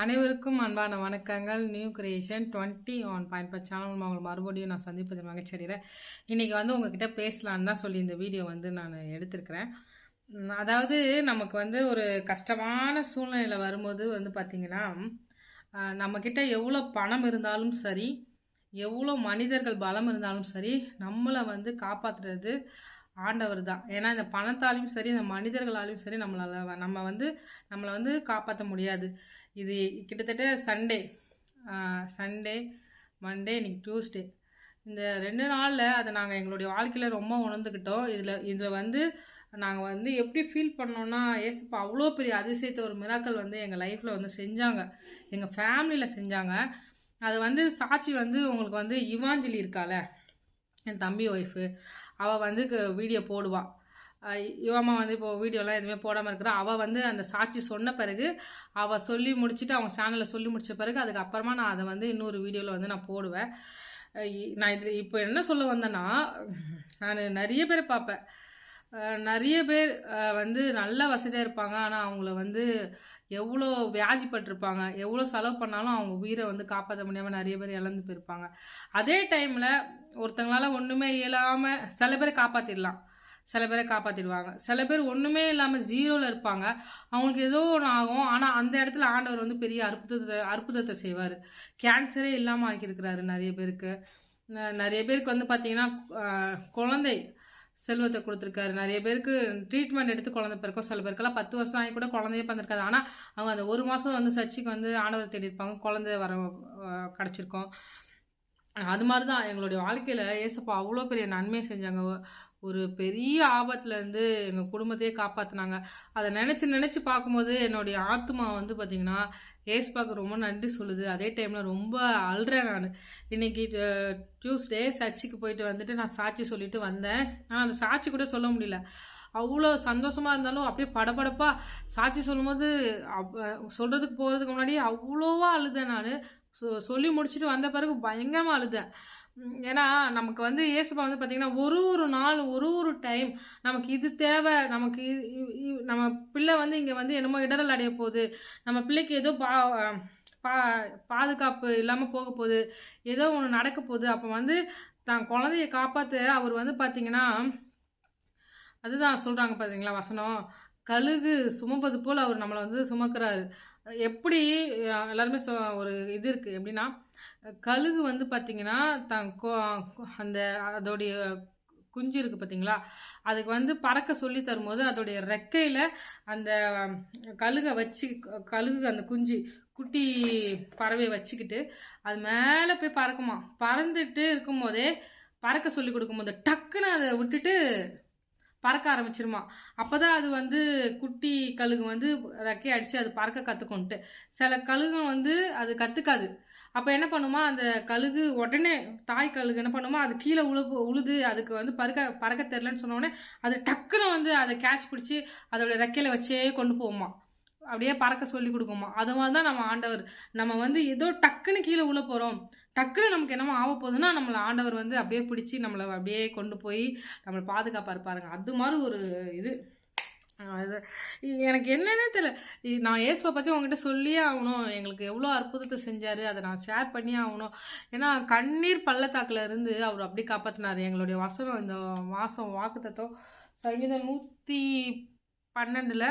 அனைவருக்கும் அன்பான வணக்கங்கள். New creation twenty one point five channel உங்களை மறுபடியும் நான் சந்திப்பது மகிழ்ச்சி இன்றைக்கி வந்து உங்ககிட்ட பேசலான்னு தான் சொல்லி இந்த வீடியோ வந்து நான் எடுத்திருக்கிறேன். அதாவது நமக்கு வந்து ஒரு கஷ்டமான சூழ்நிலையில் வரும்போது வந்து பார்த்திங்கன்னா நம்மக்கிட்ட எவ்வளோ பணம் இருந்தாலும் சரி எவ்வளோ மனிதர்கள் பலம் இருந்தாலும் சரி நம்மளை வந்து காப்பாற்றுறது ஆண்டவர் தான். ஏன்னா இந்த பணத்தாலையும் சரி இந்த மனிதர்களாலையும் சரி நம்மளால் நம்ம வந்து நம்மளை வந்து காப்பாற்ற முடியாது. இது கிட்டத்தட்ட சண்டே சண்டே மண்டே இன்னைக்கு டியூஸ்டே இந்த ரெண்டு நாளில் அதை நாங்கள் எங்களுடைய வாழ்க்கையில் ரொம்ப உணர்ந்துக்கிட்டோம். இதில் இதில் வந்து நாங்கள் வந்து எப்படி ஃபீல் பண்ணோன்னா ஏசப்பா அவ்வளோ பெரிய அதிசயத்தை ஒரு மிராக்கள் வந்து எங்கள் லைஃப்பில் வந்து செஞ்சாங்க. எங்கள் ஃபேமிலியில் செஞ்சாங்க. அது வந்து சாட்சி வந்து உங்களுக்கு வந்து இவாஞ்சலி இருக்கால என் தம்பி ஒய்ஃபு அவள் வந்து வீடியோ போடுவாள் இவம்மா வந்து இப்போ வீடியோலாம் எதுவுமே போடாமல் இருக்கிறா. அவள் வந்து அந்த சாட்சி சொன்ன பிறகு அவள் சொல்லி முடிச்சுட்டு அவங்க சேனலில் சொல்லி முடிச்ச பிறகு அதுக்கப்புறமா நான் அதை வந்து இன்னொரு வீடியோவில் வந்து நான் போடுவேன். நான் இதில் இப்போ என்ன சொல்ல வந்தேன்னா நான் நிறைய பேர் பார்ப்பேன். நிறைய பேர் வந்து நல்ல வசதியாக இருப்பாங்க. ஆனால் அவங்கள வந்து எவ்வளோ வியாதிப்பட்டிருப்பாங்க. எவ்வளோ செலவு பண்ணாலும் அவங்க உயிரை வந்து காப்பாற்ற முடியாமல் நிறைய பேர் இழந்து போயிருப்பாங்க. அதே டைமில் ஒருத்தங்களால் ஒன்றுமே இயலாமல் சில பேர் காப்பாற்றிடலாம் சில பேரை காப்பாற்றிடுவாங்க சில பேர் ஒன்றுமே இல்லாமல் ஜீரோவில் இருப்பாங்க. அவங்களுக்கு ஏதோ ஒன்று ஆகும். ஆனால் அந்த இடத்துல ஆண்டவர் வந்து பெரிய அற்புதத்தை அற்புதத்தை செய்வார். கேன்சரே இல்லாமல் ஆக்கியிருக்கிறாரு நிறைய பேருக்கு. நிறைய பேருக்கு வந்து பார்த்தீங்கன்னா குழந்தை செல்வத்தை கொடுத்துருக்காரு. நிறைய பேருக்கு ட்ரீட்மெண்ட் எடுத்து குழந்தை பிறக்கும். சில பேருக்கெல்லாம் பத்து வருஷம் ஆகி கூட குழந்தையே பிறந்திருக்காது. ஆனால் அவங்க அந்த ஒரு மாதம் வந்து சர்ச்சுக்கு வந்து ஆண்டவர் தேடி இருப்பாங்க. குழந்தை வர கிடச்சிருக்கோம் கிடச்சிருக்கும். அது மாதிரி தான் எங்களுடைய வாழ்க்கையில் ஏசப்பா அவ்வளோ பெரிய நன்மையை செஞ்சாங்க. ஒரு பெரிய ஆபத்துலேருந்து எங்கள் குடும்பத்தையே காப்பாற்றினாங்க அதை நினச்சி நினச்சி பார்க்கும்போது என்னுடைய ஆத்மா வந்து பார்த்திங்கன்னா ஏசப்பாக்கு ரொம்ப நன்றி சொல்லுது. அதே டைமில் ரொம்ப அழுறேன் நான். இன்னைக்கு டியூஸ்டே சர்ச்சுக்கு போயிட்டு வந்துட்டு நான் சாட்சி சொல்லிட்டு வந்தேன். ஆனால் அந்த சாட்சி கூட சொல்ல முடியல. அவ்வளோ சந்தோஷமாக இருந்தாலும் அப்படியே படபடப்பாக சாட்சி சொல்லும்போது அப் சொல்கிறதுக்கு போகிறதுக்கு முன்னாடி அவ்வளோவா அழுதேன் நான். சொ சொல்லி முடிச்சுட்டு வந்த பிறகு பயங்கரமாக அழுதேன். ஏன்னா நமக்கு வந்து ஏசப்பா வந்து பார்த்திங்கன்னா ஒரு ஒரு நாள் ஒரு ஒரு டைம் நமக்கு இது தேவை நமக்கு இது- இ- நம்ம பிள்ளை வந்து இங்கே வந்து என்னமோ இடரல் அடைய போகுது. நம்ம பிள்ளைக்கு ஏதோ பா பா பாதுகாப்பு இல்லாமல் போக போகுது. ஏதோ ஒன்று நடக்க போகுது. அப்போ வந்து தான் குழந்தைய காப்பாற்ற அவர் வந்து பார்த்திங்கன்னா அதுதான் சொல்கிறாங்க பார்த்தீங்களா வசனம்? கழுகு சுமப்பது போல் அவர் நம்மளை வந்து சுமக்கிறாரு. எப்படி எல்லாருமே சொ ஒரு இது இருக்குது எப்படின்னா கழுகு வந்து பார்த்திங்கன்னா தன் கோ அந்த அதோடைய குஞ்சு இருக்குது பார்த்தீங்களா அதுக்கு வந்து பறக்க சொல்லி தரும்போது அதோடைய ரெக்கையில் அந்த கழுகை வச்சு கழுகு அந்த குஞ்சு குட்டி பறவையை வச்சுக்கிட்டு அது மேலே போய் பறக்குமா? பறந்துட்டு இருக்கும்போதே பறக்க சொல்லி கொடுக்கும்போது டக்குன்னு அதை விட்டுட்டு பறக்க ஆரம்பிச்சிருமா? அப்பதான் அது வந்து குட்டி கழுகு வந்து ரெக்கையை அடித்து அது பறக்க கற்றுக்கொண்டு சில கழுகு வந்து அது கற்றுக்காது அப்போ என்ன பண்ணுமா? அந்த கழுகு உடனே தாய் கழுகு என்ன பண்ணுமா? அது கீழே உழு உழுது அதுக்கு வந்து பறக்க பறக்க தெரிலன்னு சொன்னோடனே அது டக்குன்னு வந்து அதை கேட்ச் பிடிச்சி அதோட ரெக்கையில் வச்சே கொண்டு போகுமா? அப்படியே பறக்க சொல்லி கொடுக்குமா? அது மாதிரி தான் நம்ம ஆண்டவர் நம்ம வந்து ஏதோ டக்குன்னு கீழே உள்ள போகிறோம் டக்குன்னு நமக்கு என்னமோ ஆக போகுதுன்னா நம்மளை ஆண்டவர் வந்து அப்படியே பிடிச்சி நம்மளை அப்படியே கொண்டு போய் நம்மளை பாதுகாப்பாக இருப்பாருங்க அது மாதிரி ஒரு இது. அது எனக்கு என்னன்னே தெரியல. நான் இயேசுவை பற்றி உங்ககிட்ட சொல்லியே ஆகணும். எங்களுக்கு எவ்வளோ அற்புதத்தை செஞ்சார் அதை நான் ஷேர் பண்ணியே ஆகணும். ஏன்னா கண்ணீர் பள்ளத்தாக்கில் இருந்து அவர் அப்படி காப்பாற்றினார் எங்களுடைய வசனம் இந்த மாதம் வாக்குத்தத்தம் சங்கீதம் நூற்றி பன்னெண்டில்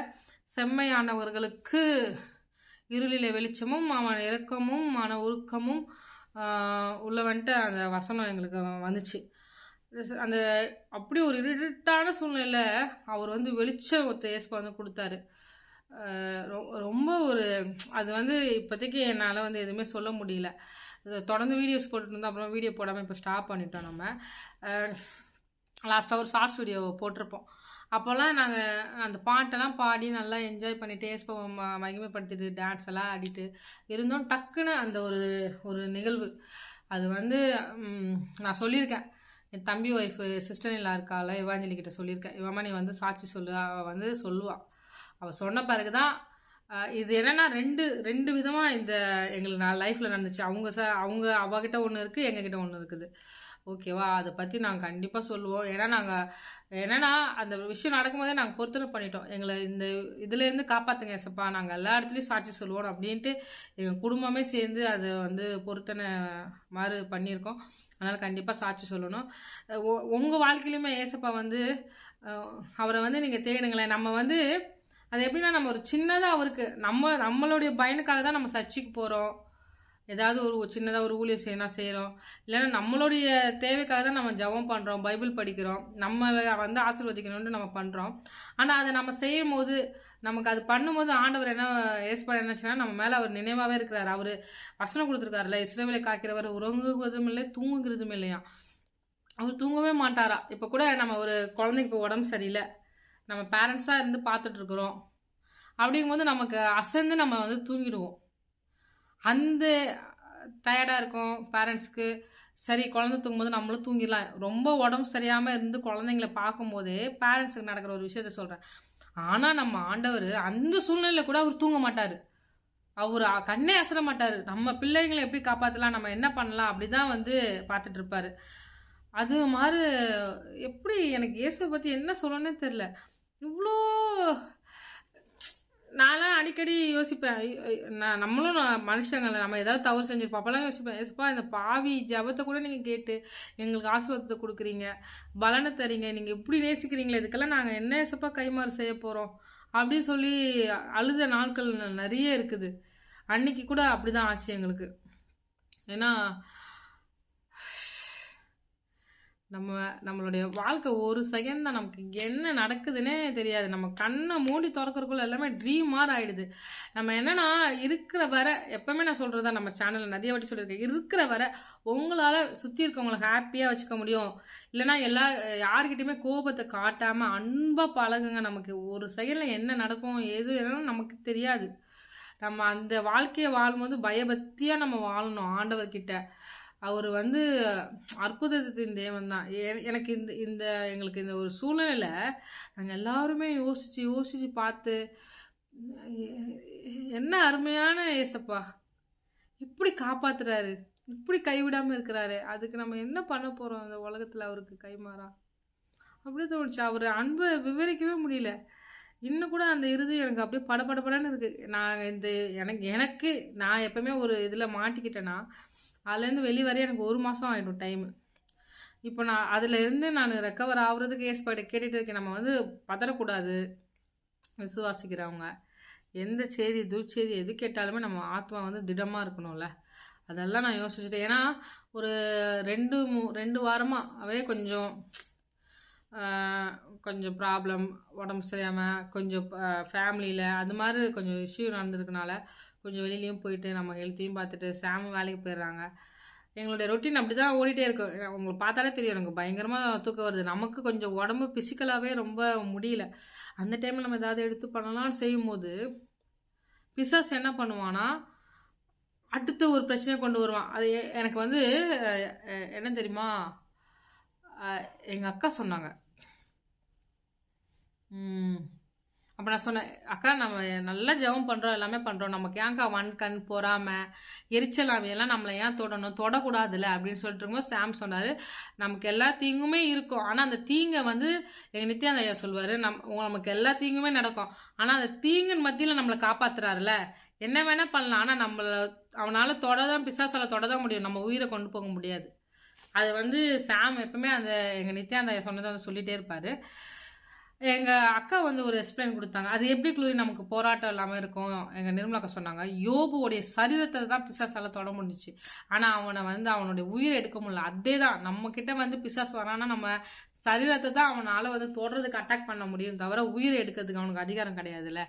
செம்மையானவர்களுக்கு இருளில வெளிச்சமும் அவன் இறக்கமும் மன உருக்கமும் உள்ளவன்ட்டு அந்த வசனம் எங்களுக்கு வந்துச்சு. அந்த அப்படி ஒரு இருட்டான சூழ்நிலை அவர் வந்து வெளிச்சம் ஒருத்த ஏசப்பா வந்து கொடுத்தாரு. ரொ- ரொம்ப ஒரு அது வந்து இப்போதைக்கு என்னால் வந்து எதுவுமே சொல்ல முடியல. தொடர்ந்து வீடியோஸ் போட்டுட்டு இருந்தோம் அப்புறம் வீடியோ போடாமல் இப்போ ஸ்டாப் பண்ணிட்டோம் நம்ம. லாஸ்ட்டாக ஒரு ஷார்ட்ஸ் வீடியோ போட்டிருப்போம். அப்போல்லாம் நாங்கள் அந்த பாட்டெல்லாம் பாடி நல்லா என்ஜாய் பண்ணிட்டு ஏஸ்போ ம- மகிமைப்படுத்திட்டு டான்ஸ் எல்லாம் ஆடிட்டு இருந்தோம். டக்குன்னு அந்த ஒரு ஒரு நிகழ்வு. அது வந்து நான் சொல்லியிருக்கேன். என் தம்பி ஒய்ஃபு சிஸ்டர் இல்லா இருக்கால இவாஞ்சலி கிட்ட சொல்லியிருக்கேன். இவம்மா நீ வந்து சாட்சி சொல்லு. அவள் வந்து சொல்லுவாள் அவள் சொன்ன பிறகு தான் இது என்னென்னா ரெண்டு ரெண்டு விதமாக இந்த எங்களுக்கு நான் லைஃப்பில் நடந்துச்சு. அவங்க ச அவங்க அவகிட்ட ஒன்று இருக்குது எங்ககிட்ட ஒன்று இருக்குது. ஓகேவா? அதை பற்றி நாங்கள் கண்டிப்பாக சொல்லுவோம். ஏன்னா நாங்கள் என்னென்னா அந்த விஷயம் நடக்கும்போதே நாங்கள் பொருத்தனை பண்ணிட்டோம். எங்களை இந்த இதுலேருந்து காப்பாற்றுங்க ஏசப்பா. நாங்கள் எல்லா இடத்துலையும் சாட்சி சொல்லுவோம் அப்படின்ட்டு எங்கள் குடும்பமே சேர்ந்து அதை வந்து பொருத்தனை மாதிரி பண்ணியிருக்கோம். அதனால் கண்டிப்பாக சாட்சி சொல்லணும். உங்கள் வாழ்க்கையிலுமே ஏசப்பா வந்து அவரை வந்து நீங்கள் தேடுங்களேன். நம்ம வந்து அது எப்படின்னா நம்ம ஒரு சின்னதாக அவருக்கு நம்ம நம்மளுடைய பயனுக்காக தான் நம்ம சர்ச்சைக்கு போகிறோம் ஏதாவது ஒரு சின்னதாக ஒரு ஊழியர் செய்யணும் செய்கிறோம் இல்லைன்னா நம்மளுடைய தேவைக்காக தான் நம்ம ஜெபம் பண்ணுறோம் பைபிள் படிக்கிறோம். நம்மளை வந்து ஆசீர்வதிக்கணும்னு நம்ம பண்ணுறோம் ஆனால் அதை நம்ம செய்யும் போது நமக்கு அது பண்ணும்போது ஆண்டவர் என்ன ஏற்பாடு என்னச்சுன்னா நம்ம மேலே அவர் நினைவாகவே இருக்கிறார். அவர் வசனம் கொடுத்துருக்காருல்ல இஸ்ரவேலை காக்கிறவர் உறங்குவதும் இல்லை தூங்குகிறதும் இல்லையா? அவர் தூங்கவே மாட்டாரா? இப்போ கூட நம்ம ஒரு குழந்தைக்கு இப்போ உடம்பு சரியில்லை. நம்ம பேரண்ட்ஸாக இருந்து பார்த்துட்ருக்குறோம் அப்படிங்கும்போது நமக்கு அசந்து நம்ம வந்து தூங்கிடுவோம். அந்த டயர்டாக இருக்கும் பேரண்ட்ஸ்க்கு சரி குழந்த தூங்கும்போது நம்மளும் தூங்கிடலாம். ரொம்ப உடம்பு சரியாமல் இருந்து குழந்தைங்கள பார்க்கும்போது பேரண்ட்ஸுக்கு நடக்கிற ஒரு விஷயத்த சொல்கிறேன் ஆனால் நம்ம ஆண்டவர் அந்த சூழ்நிலையில் கூட அவர் தூங்க மாட்டார். அவர் கண்ணே அசர மாட்டார். நம்ம பிள்ளைங்களை எப்படி காப்பாற்றலாம் நம்ம என்ன பண்ணலாம்? அப்படி தான் வந்து பார்த்துட்டு இருப்பார். அது மாதிரி எப்படி எனக்கு இயேசுவை பற்றி என்ன சொல்லணும்னே தெரில இவ்வளோ நான்லாம் அடிக்கடி யோசிப்பேன். நான் நம்மளும் நான் மனுஷங்க நம்ம ஏதாவது தவறு செஞ்சிருப்போம். அப்போல்லாம் யோசிப்பேன். யோசிப்பா இந்த பாவி ஜபத்தை கூட நீங்கள் கேட்டு எங்களுக்கு ஆசீர்வாதத்தை கொடுக்குறீங்க. பலனை தரீங்க. நீங்கள் இப்படி நேசிக்கிறீங்களே இதுக்கெல்லாம் நாங்கள் என்ன ஏசப்பா கைமாறு செய்ய போகிறோம் அப்படின்னு சொல்லி அழுத நாட்கள் நிறைய இருக்குது. அன்னைக்கு கூட அப்படிதான் ஆச்சு எங்களுக்கு. ஏன்னா நம்ம நம்மளுடைய வாழ்க்கை ஒரு செகண்ட் தான். நமக்கு என்ன நடக்குதுன்னே தெரியாது. நம்ம கண்ணை மூடி திறக்கிறதுக்குள்ள எல்லாமே ட்ரீம் மாதிரி ஆகிடுது நம்ம என்னன்னா இருக்கிற வர எப்பவுமே நான் சொல்றதா நம்ம சேனலில் நிறைய வாட்டி சொல்லியிருக்கேன். இருக்கிற வர உங்களால் சுற்றி இருக்கவங்கள ஹாப்பியாக வச்சுக்க முடியும். இல்லைன்னா எல்லா யார்கிட்டையுமே கோபத்தை காட்டாமல் அன்பாக பழகுங்க. நமக்கு ஒரு செகண்டில் என்ன நடக்கும் எது என்னன்னு நமக்கு தெரியாது. நம்ம அந்த வாழ்க்கையை வாழும்போது பயபக்தியாக நம்ம வாழணும் ஆண்டவர்கிட்ட. அவர் வந்து அற்புதத்தின் தேவன் தான் எனக்கு இந்த இந்த எங்களுக்கு இந்த ஒரு சூழ்நிலையில் நாங்கள் எல்லாருமே யோசித்து யோசித்து பார்த்து என்ன அருமையான ஏசப்பா. இப்படி காப்பாத்துறாரு. இப்படி கைவிடாமல் இருக்கிறாரு. அதுக்கு நம்ம என்ன பண்ண போகிறோம் அந்த உலகத்தில் அவருக்கு கைமாறா? அப்படியே தோணுச்சு. அவர் அன்பை விவரிக்கவே முடியல. இன்னும் கூட அந்த இறுதி எனக்கு அப்படியே படபடபடன்னு இருக்குது நான் இந்த எனக்கு எனக்கு நான் எப்பவுமே ஒரு இதில் மாட்டிக்கிட்டேன்னா அதுலேருந்து வெளி வரைய எனக்கு ஒரு மாதம் ஆகிடும் டைமு இப்போ நான் அதுலேருந்து நான் ரெக்கவர் ஆகுறதுக்கு ஏற்பாடு கேட்டுகிட்டு இருக்கேன். நம்ம வந்து பதறக்கூடாது. விசுவாசிக்கிறவங்க. எந்த செய்தி துர்ச்செய்தி எது கேட்டாலுமே நம்ம ஆத்மா வந்து திடமாக இருக்கணும்ல. அதெல்லாம் நான் யோசிச்சுட்டேன். ஏன்னா ஒரு ரெண்டு மூ ரெண்டு வாரமாகவே கொஞ்சம் கொஞ்சம் ப்ராப்ளம் உடம்பு சரியாமல் கொஞ்சம் ஃபேமிலியில் அது மாதிரி கொஞ்சம் இஷ்யூ நடந்திருக்கனால கொஞ்சம் வெளிலேயும் போயிட்டு நம்ம ஹெல்த்தையும் பார்த்துட்டு சாமி வேலைக்கு போயிடுறாங்க. எங்களுடைய ரொட்டீன் அப்படி தான் ஓடிட்டே இருக்கும் உங்களை பார்த்தாலே தெரியும் எனக்கு பயங்கரமாக தூக்கம் வருது. நமக்கு கொஞ்சம் உடம்பு ஃபிசிக்கலாகவே ரொம்ப முடியல. அந்த டைமில் நம்ம ஏதாவது எடுத்து பண்ணலாம்னு செய்யும்போது பிசாஸ் என்ன பண்ணுவான்னா அடுத்து ஒரு பிரச்சனை கொண்டு வருவான். அது எனக்கு வந்து என்ன தெரியுமா? எங்கள் அக்கா சொன்னாங்க. அப்போ நான் சொன்னேன் அக்கா நம்ம நல்லா ஜெபம் பண்ணுறோம் எல்லாமே பண்ணுறோம் நமக்கு ஏன்க்கா வன் கண் பொறாமல் எரிச்சல் அவையெல்லாம் நம்மளை ஏன் தொடணும்? தொடக்கூடாதுல்ல? அப்படின்னு சொல்லிட்டு இருக்கும்போது சாம் சொன்னார் நமக்கு எல்லா தீங்குமே இருக்கும். ஆனால் அந்த தீங்கை வந்து எங்கள் நித்யானந்த ஐயா சொல்வார் நம் நமக்கு எல்லா தீங்குமே நடக்கும். ஆனால் அந்த தீங்கின் மத்தியில் நம்மளை காப்பாற்றுறாருல என்ன வேணால் பண்ணலாம். ஆனால் நம்மளை அவனால் தொட தான் தொடதான் தொட தான் முடியும். நம்ம உயிரை கொண்டு போக முடியாது. அது வந்து சாம் எப்பவுமே அந்த எங்கள் நித்யானந்த ஐயா சொன்னதை வந்து சொல்லிகிட்டே இருப்பார். எங்கள் அக்கா வந்து ஒரு எக்ஸ்பிளைன் கொடுத்தாங்க. அது எப்படி குளூரி நமக்கு போராட்டம் இல்லாமல் இருக்கும்? எங்கள் நிர்மலா அக்கா சொன்னாங்க யோபுவோடைய சரீரத்தை தான் பிசாசால தொட முடிஞ்சுச்சு. ஆனால் அவனை வந்து அவனுடைய உயிரை எடுக்க முடியல. அதே தான் நம்மக்கிட்ட வந்து பிசாஸ் வரானா நம்ம சரீரத்தை தான் அவனால் வந்து தொடுறதுக்கு அட்டாக் பண்ண முடியும் தவிர உயிரை எடுக்கிறதுக்கு அவனுக்கு அதிகாரம் கிடையாதுல்ல.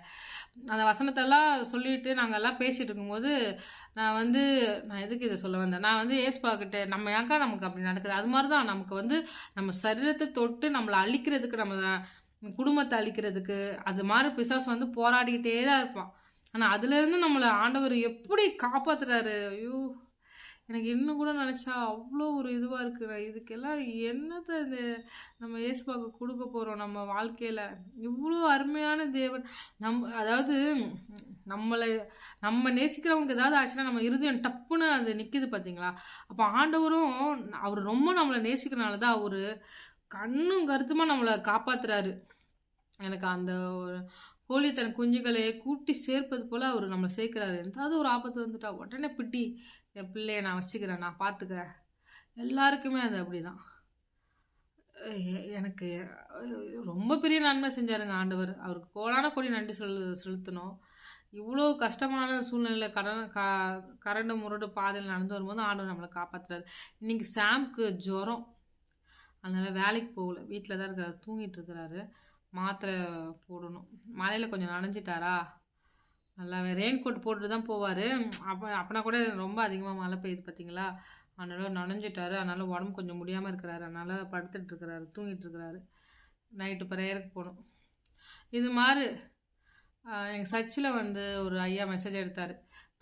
அந்த வசனத்தெல்லாம் சொல்லிட்டு நாங்கள் எல்லாம் பேசிகிட்டு இருக்கும்போது நான் வந்து நான் எதுக்கு இதை சொல்ல வந்தேன்? நான் வந்து ஏஸ்பா கிட்டே நம்ம ஏன்க்கா நமக்கு அப்படி நடக்குது? அது மாதிரி தான் நமக்கு வந்து நம்ம சரீரத்தை தொட்டு நம்மளை அழிக்கிறதுக்கு நம்ம குடும்பத்தை அழிக்கிறதுக்கு அது மாதிரி பிசாசு வந்து போராடிக்கிட்டே தான் இருப்பான். ஆனால் அதுலேருந்து நம்மளை ஆண்டவர் எப்படி காப்பாத்துறாரு? ஐயோ எனக்கு இன்னும் கூட நினச்சா அவ்வளோ ஒரு இதுவாக இருக்குது இதுக்கெல்லாம் என்னத்தை இந்த நம்ம ஏசுபாக்கு கொடுக்க போகிறோம் நம்ம வாழ்க்கையில்? இவ்வளோ அருமையான தேவன். நம் அதாவது நம்மளை நம்ம நேசிக்கிறவங்களுக்கு ஏதாவது ஆச்சுன்னா நம்ம இருதயம் டப்புன்னு அது நிற்கிது பார்த்தீங்களா அப்போ ஆண்டவரும் அவர் ரொம்ப நம்மளை நேசிக்கிறனால தான் அவர் கண்ணும் கருத்துமாக நம்மளை காப்பாற்றுறாரு எனக்கு அந்த ஒரு கோழி தன் குஞ்சுகளை கூட்டி சேர்ப்பது போல் அவர் நம்மளை சேர்க்குறாரு. அது ஒரு ஆபத்து வந்துட்டா உடனே பிட்டி என் பிள்ளைய நான் வச்சுக்கிறேன் நான் பார்த்துக்கிறேன் எல்லாருக்குமே அது அப்படிதான். தான் எனக்கு ரொம்ப பெரிய நன்மை செஞ்சாருங்க ஆண்டவர். அவருக்கு கோடான கோடி நன்றி சொல் செலுத்தணும். இவ்வளோ கஷ்டமான சூழ்நிலையில் கடன் க கரண்டு முரடு பாதையில் நடந்து வரும்போது ஆண்டவர் நம்மளை காப்பாற்றுறாரு இன்றைக்கி சாம்க்கு ஜுரம். அதனால் வேலைக்கு போகல. வீட்டில் தான் இருக்கிறார் தூங்கிட்டு இருக்கிறாரு. மாத்திரை போடணும். மழையில் கொஞ்சம் நனைஞ்சிட்டாரா? நல்லாவே ரெயின் கோட் போட்டுட்டு தான் போவார். அப்போ அப்போனா கூட ரொம்ப அதிகமாக மழை பெய்யுது பார்த்தீங்களா அதனால நனைஞ்சிட்டாரு. அதனால் உடம்பு கொஞ்சம் முடியாமல் இருக்கிறாரு. அதனால் படுத்துட்டு தூங்கிட்டுருக்கிறாரு தூங்கிட்டு இருக்கிறாரு. நைட்டு ப்ரேயருக்கு போகணும். இது மாதிரி எங்கள் சர்ச்சில் வந்து ஒரு ஐயா மெசேஜ் எடுத்தார்.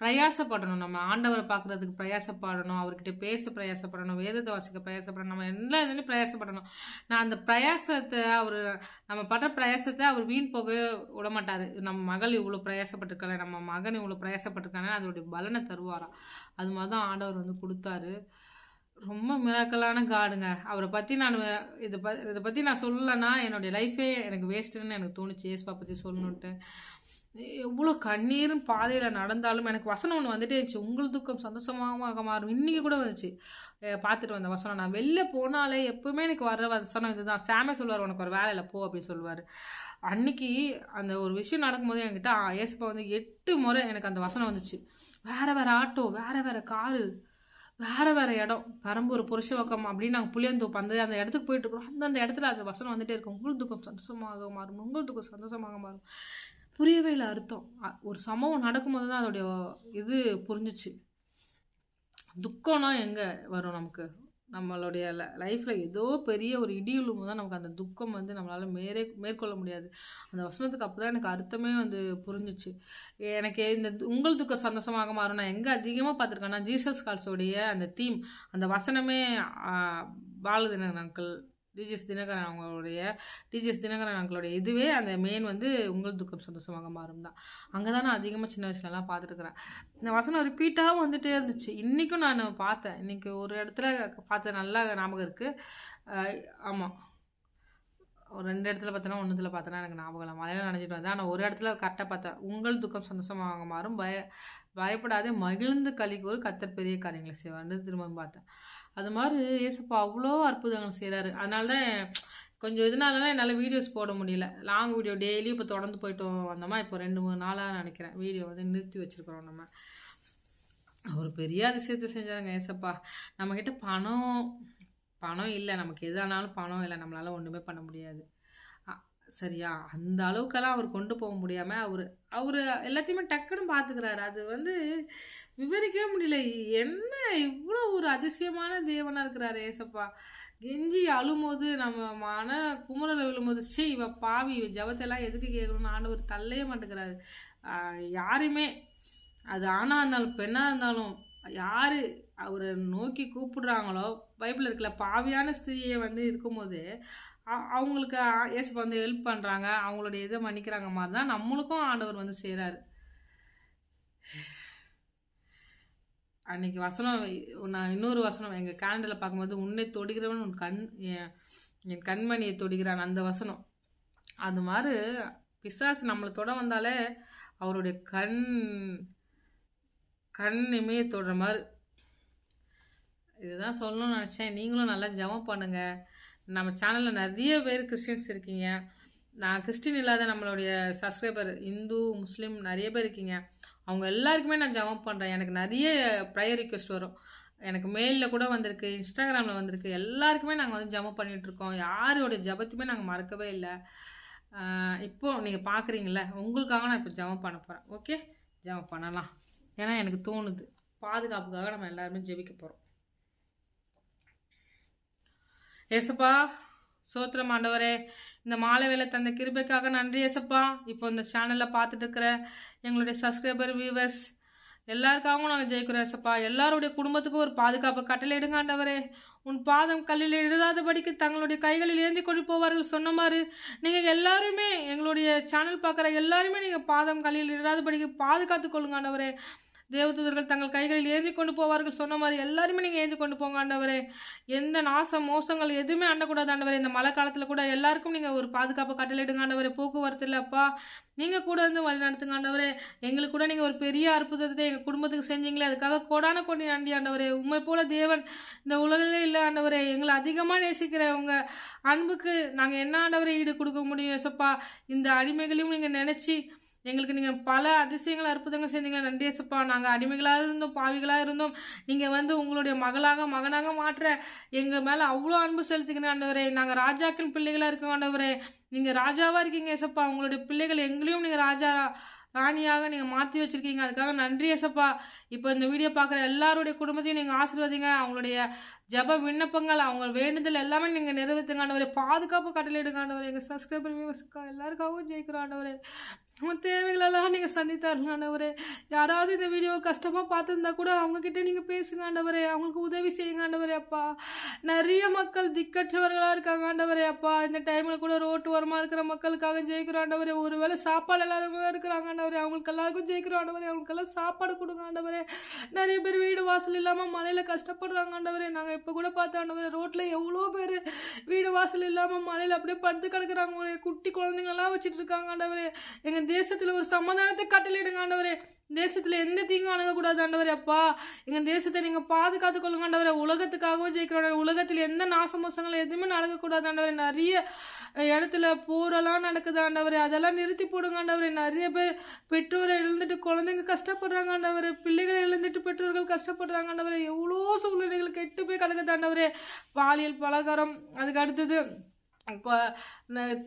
பிரயாசப்படணும். நம்ம ஆண்டவரை பார்க்குறதுக்கு பிரயாசப்படணும். அவர்கிட்ட பேச பிரயாசப்படணும். வேதத்தை வாசிக்க பிரயாசப்படணும். நம்ம எல்லா இதுலையும் பிரயாசப்படணும். நான் அந்த பிரயாசத்தை அவர் நம்ம படுற பிரயாசத்தை அவர் வீண் போக விட மாட்டார் நம்ம மகள் இவ்வளோ பிரயாசப்பட்டிருக்கல நம்ம மகன் இவ்வளோ பிரயாசப்பட்டிருக்கானே அதோடைய பலனை தருவாராம் அது மாதிரி தான் ஆண்டவர் வந்து கொடுத்தாரு. ரொம்ப மிராக்கலான காடுங்க. அவரை பற்றி நான் இதை ப இதை பற்றி நான் சொல்லலைன்னா என்னுடைய லைஃபே எனக்கு வேஸ்ட்டுன்னு எனக்கு தோணுச்சு. ஏஸ்பா பற்றி சொல்லணுன்ட்டு எவ்வளோ கண்ணீரும் பாதையில் நடந்தாலும் எனக்கு வசனம் ஒன்று வந்துட்டே இருந்துச்சு. உங்கள் துக்கம் சந்தோஷமாக மாறும். இன்றைக்கி கூட வந்துச்சு. பார்த்துட்டு வந்த வசனம். நான் வெளில போனாலே எப்போவுமே எனக்கு வர்ற வசனம் இதுதான். சாமே சொல்லுவார் உனக்கு ஒரு வேலையில் போ அப்படின்னு சொல்லுவார். அன்னைக்கு அந்த ஒரு விஷயம் நடக்கும்போது என்கிட்ட ஏசப்பா வந்து எட்டு முறை எனக்கு அந்த வசனம் வந்துச்சு. வேறு வேறு ஆட்டோ வேறு வேறு காரு வேற வேறு இடம். பெரம்பூர் புருஷவக்கம் அப்படின்னு நாங்கள் புளியந்தோப்பு அந்த அந்த இடத்துக்கு போயிட்டு இருக்கோம். அந்தந்த இடத்துல அந்த வசனம் வந்துட்டே இருக்கும். உங்கள் துக்கம் சந்தோஷமாக மாறும். உங்கள் துக்கம் சந்தோஷமாக மாறும். புரியவே இல்லை அர்த்தம். அ- ஒரு சம்பவம் நடக்கும்போது தான் அதோடைய இது புரிஞ்சிச்சு. துக்கம்னா எங்கே வரும் நமக்கு? நம்மளுடைய லைஃப்பில் ஏதோ பெரிய ஒரு இடி விழும்போது தான் நமக்கு அந்த துக்கம் வந்து நம்மளால் மேலே மேற்கொள்ள முடியாது. அந்த வசனத்துக்கு அப்போ தான் எனக்கு அர்த்தமே வந்து புரிஞ்சிச்சு. எனக்கு இந்த து- உங்கள் துக்கம் சந்தோஷமாக மாறும். நான் எங்கே அதிகமாக பார்த்துருக்கேன்னா ஜீசஸ் கால்ஸோடைய அந்த தீம் அந்த வசனமே வாழுது எனக்கு நாட்கள் டிஜிஎஸ் தினகரன் அவங்களுடைய டிஜிஎஸ் தினகரன் அவங்களுடைய இதுவே அந்த மெயின் வந்து உங்கள் துக்கம் சந்தோஷமாக மாறும் தான். அங்கே தான் நான் அதிகமாக சின்ன வயசுலலாம் பார்த்துருக்குறேன் இந்த வசனம் ரிப்பீட்டாக வந்துகிட்டே இருந்துச்சு. இன்றைக்கும் நான் பார்த்தேன் இன்றைக்கி ஒரு இடத்துல பார்த்த நல்லா ஞாபகம் இருக்குது ஆமாம் ஒரு ரெண்டு இடத்துல பார்த்தோன்னா ஒன்றுத்தில் பார்த்தோன்னா எனக்கு ஞாபகம் இல்லை. மலையில நினைச்சிட்டு வந்தேன். ஆனால் ஒரு இடத்துல கரெக்டாக பார்த்தேன் உங்கள் துக்கம் சந்தோஷமாக மாறும். பய பயப்படாதே. மகிழ்ந்து கலிக்கு ஒரு கத்தர் பெரிய காரியங்களை செய்வார்னு திரும்ப பார்த்தேன் அது மாதிரி ஏசப்பா அவ்வளோ அற்புதங்கள் செய்கிறாரு அதனால தான் கொஞ்சம் இதனால என்னால் வீடியோஸ் போட முடியல. லாங் வீடியோ டெய்லி இப்போ தொடர்ந்து போயிட்டோம் வந்தோமா இப்போ ரெண்டு மூணு நாளாக நினைக்கிறேன். வீடியோ வந்து நிறுத்தி வச்சுருக்குறோம் நம்ம. ஒரு பெரிய அதிசயத்தை செஞ்சாருங்க ஏசப்பா நம்மக்கிட்ட பணம் பணம் இல்லை. நமக்கு எதானாலும் பணம் இல்லை. நம்மளால் ஒன்றுமே பண்ண முடியாது. சரியா? அந்த அளவுக்கெல்லாம் அவர் கொண்டு போக முடியாமல் அவர் அவர் எல்லாத்தையுமே டக்குன்னு பார்த்துக்கிறாரு அது வந்து விவரிக்கவே முடியல. என்ன இவ்வளோ ஒரு அதிசயமான தேவனாக இருக்கிறாரு ஏசப்பா. கெஞ்சி அழும்போது நம்ம மன குமுறல விழும்போது சே இவ பாவி இவ ஜபத்தெல்லாம் எதுக்கு கேட்கணும்னு ஆண்டவர் தள்ளவே மாட்டேங்கிறாரு. யாருமே அது ஆணாக இருந்தாலும் பெண்ணாக இருந்தாலும் யார் அவரை நோக்கி கூப்பிடுறாங்களோ பைபிள் இருக்கல பாவியான ஸ்திரியை வந்து இருக்கும்போது அவங்களுக்கு ஏசப்பா வந்து ஹெல்ப் பண்ணுறாங்க அவங்களுடைய இதை மன்னிக்கிறாங்க மாதிரி தான் நம்மளுக்கும் ஆண்டவர் வந்து செய்கிறாரு அன்னைக்கு வசனம் நான் இன்னொரு வசனம் எங்கள் கேலண்டரில் பார்க்கும்போது உன்னை தொடுகிறவன் உன் கண் என் என் கண்மணியை தொடுகிறான் அந்த வசனம். அது மாதிரி பிசாசு நம்மளை தொட வந்தாலே அவருடைய கண் கண் இமையை தொடுற மாதிரி. இதுதான் சொல்லணும்னு நினச்சேன். நீங்களும் நல்லா ஜபம் பண்ணுங்க. நம்ம சேனலில் நிறைய பேர் கிறிஸ்டின்ஸ் இருக்கீங்க. நான் கிறிஸ்டின் இல்லாத நம்மளுடைய சப்ஸ்கிரைபர் இந்து முஸ்லீம் நிறைய பேர் இருக்கீங்க. அவங்க எல்லாருக்குமே நான் ஜெபம் பண்ணுறேன் எனக்கு நிறைய ப்ரேயர் ரிக்வெஸ்ட் வரும். எனக்கு மெயிலில் கூட வந்திருக்கு இன்ஸ்டாகிராமில் வந்திருக்கு. எல்லாருக்குமே நாங்கள் வந்து ஜெபம் பண்ணிகிட்ருக்கோம் இருக்கோம். யாரோட ஜெபத்தையுமே நாங்கள் மறக்கவே இல்லை. இப்போது இப்போ நீங்கள் பார்க்குறீங்கள உங்களுக்காக நான் இப்போ ஜெபம் பண்ண போகிறேன் ஓகே ஜெபம் பண்ணலாம். ஏன்னா எனக்கு தோணுது. பாதுகாப்புக்காக நம்ம எல்லாருமே ஜெபிக்க போகிறோம் ஏசப்பா சோத்திரம் ஆண்டவரே இந்த மாலை வேலை தந்த கிருபைக்காக நன்றி ஏசப்பா. இப்போ இந்த சேனலில் பார்த்துட்டு இருக்கிற எங்களுடைய சப்ஸ்கிரைபர் வியூவர்ஸ் எல்லாருக்காகவும் நாங்கள் ஜெயிக்கிறோம் ஏசப்பா. எல்லாருடைய குடும்பத்துக்கும் ஒரு பாதுகாப்பு கட்டளையிடுங்க ஆண்டவரே. உன் பாதம் கல்லில் எழுதாதபடிக்கு தங்களுடைய கைகளில் ஏந்தி கொண்டு போவார்கள் சொன்ன மாதிரி நீங்கள் எல்லாருமே எங்களுடைய சேனல் பார்க்குற எல்லாருமே நீங்கள் பாதம் கல்லில் எழுதாதபடிக்கு பாதுகாத்து கொள்ளுங்க ஆண்டவரே. தேவதூதர்கள் தங்கள் கைகளில் ஏந்தி கொண்டு போவார்கள் சொன்ன மாதிரி எல்லாருமே நீங்கள் ஏந்தி கொண்டு போங்க ஆண்டவரே. எந்த நாசம் மோசங்கள் எதுவுமே அண்டக்கூடாது ஆண்டவரே. இந்த மழை காலத்தில் கூட எல்லாருக்கும் நீங்கள் ஒரு பாதுகாப்பு கட்டளையிடுங்க ஆண்டவரே. போக்குவரத்து இல்லைப்பா நீங்கள் கூட இருந்து வழி நடத்துங்க ஆண்டவரே. எங்களுக்கு கூட நீங்கள் ஒரு பெரிய அற்புதத்தை எங்கள் குடும்பத்துக்கு செஞ்சீங்களே அதுக்காக கோடான கொண்டு நன்றி ஆண்டவரே. உண்மை போல தேவன் இந்த உலகிலே இல்லை ஆண்டவரே. எங்களை அதிகமாக நேசிக்கிற உங்கள் அன்புக்கு நாங்கள் என்ன ஆண்டவரை ஈடு கொடுக்க முடியும் எசப்பா இந்த அடிமைகளையும் நீங்கள் நினச்சி எங்களுக்கு நீங்கள் பல அதிசயங்கள் அற்புதங்கள் செஞ்சீங்களா நன்றி ஏசப்பா நாங்கள் அடிமைகளாக இருந்தோம் பாவிகளாக இருந்தோம் நீங்கள் வந்து உங்களுடைய மகளாக மகனாக மாற்ற எங்கள் மேலே அவ்வளோ அன்பு செலுத்திக்கணும் ஆண்டவரே. நாங்கள் ராஜாக்கள் பிள்ளைகளாக இருக்கோம் ஆண்டவரே. நீங்கள் ராஜாவாக இருக்கீங்க ஏசப்பா உங்களுடைய பிள்ளைகள் எங்களையும் நீங்கள் ராஜா ராணியாக நீங்கள் மாற்றி வச்சுருக்கீங்க. அதுக்காக நன்றி ஏசப்பா. இப்போ இந்த வீடியோ பார்க்குற எல்லாருடைய குடும்பத்தையும் நீங்கள் ஆசீர்வதிங்க. அவங்களுடைய ஜப விண்ணப்பங்கள் அவங்க வேண்டுதல் எல்லாமே நீங்கள் நிறைவேற்றுங்காண்டவரே பாதுகாப்பு கட்டளையிடுங்க எங்கள் சப்ஸ்கிரைபர் வியூவர்ஸ்க்கா எல்லாருக்காகவும் ஜெயிக்கிறோம் உங்கள் தேவைகளெல்லாம் நீங்கள் சந்தித்தாருங்காண்டவர் யாராவது இந்த வீடியோ கஷ்டமாக பார்த்துருந்தா கூட அவங்கக்கிட்ட நீங்கள் பேசுங்காண்டவரே அவங்களுக்கு உதவி செய்யுங்காண்டவரே அப்பா. நிறைய மக்கள் திக்கற்றவர்களாக இருக்காங்காண்டவரே அப்பா. இந்த டைமில் கூட ரோட்டு ஓரமாக இருக்கிற மக்களுக்காக ஜெயிக்கிறோம் ஒருவேளை சாப்பாடு எல்லாருமே இருக்கிறாங்க ஆண்டவரே அவங்களுக்கு எல்லாருக்கும் ஜெயிக்கிறோம் ஆண்டவரே அவங்களுக்கெல்லாம் சாப்பாடு கொடுங்க ஆண்டவரே. நிறைய பேர் வீடு வாசல் இல்லாமல் மலையில் கஷ்டப்படுறாங்க ஆண்டவரே. நாங்கள் இப்போ கூட பார்த்தோம் ஆண்டவரே ரோட்டில் எவ்வளோ பேர் வீடு வாசல் இல்லாமல் மலையில் அப்படியே படுத்து கிடக்குறாங்க. குட்டி குழந்தைங்கள்லாம் வச்சுட்டு இருக்காங்க ஆண்டவரே. எங்கள் தேசத்தில் ஒரு சமாதானத்தை கட்டளிடுங்க ஆண்டவரே. தேசத்தில் எந்த தீங்கும் அணுகக்கூடாது ஆண்டவரே அப்பா. எங்கள் தேசத்தை நீங்கள் பாதுகாத்து கொள்ளுங்க ஆண்டவரே உலகத்துக்காகவும் ஜெயிக்கிறோம் உலகத்தில் எந்த நாசமோசங்கள் எதுவுமே நடக்கக்கூடாது ஆண்டவரே நிறைய இடத்துல போரெல்லாம் நடக்குது ஆண்டவரே அதெல்லாம் நிறுத்தி போடுங்க ஆண்டவரே நிறைய பேர் பெற்றோரை இழந்துட்டு குழந்தைங்க கஷ்டப்படுறாங்க ஆண்டவரே பிள்ளைகளை இழந்துட்டு பெற்றோர்கள் கஷ்டப்படுறாங்க ஆண்டவரே எவ்வளோ சூழ்நிலைகள் கெட்டு போய் கிடக்குது ஆண்டவரே பாலியல் பலகாரம் அதுக்கு அடுத்தது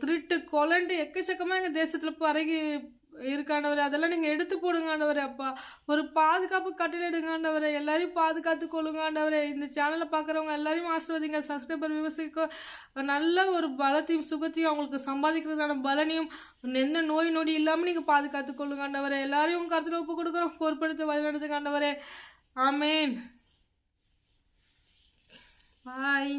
திருட்டு கொலண்டு எக்கச்சக்கமாக எங்கள் தேசத்தில் பரகி இருக்காண்டவர் அதெல்லாம் நீங்கள் எடுத்து போடுங்காண்டவர் அப்பா. ஒரு பாதுகாப்பு கட்டளையிடுங்க எல்லாரையும் பாதுகாத்து கொள்ளுங்காண்டவரை. இந்த சேனலை பார்க்குறவங்க எல்லாரையும் ஆசிர்வதிங்க சப்ஸ்கிரைபர் விவசாயிக்கு நல்ல ஒரு பலத்தையும் சுகத்தையும் அவங்களுக்கு சம்பாதிக்கிறதுக்கான பலனையும் எந்த நோய் நொடி இல்லாமல் நீங்கள் பாதுகாத்து கொள்ளுங்காண்டவரை. எல்லாரையும் கருத்தில் ஒப்பு கொடுக்குறோம் பொறுப்படுத்த வழிநடத்துக்காண்டவரே ஆமேன். பாய்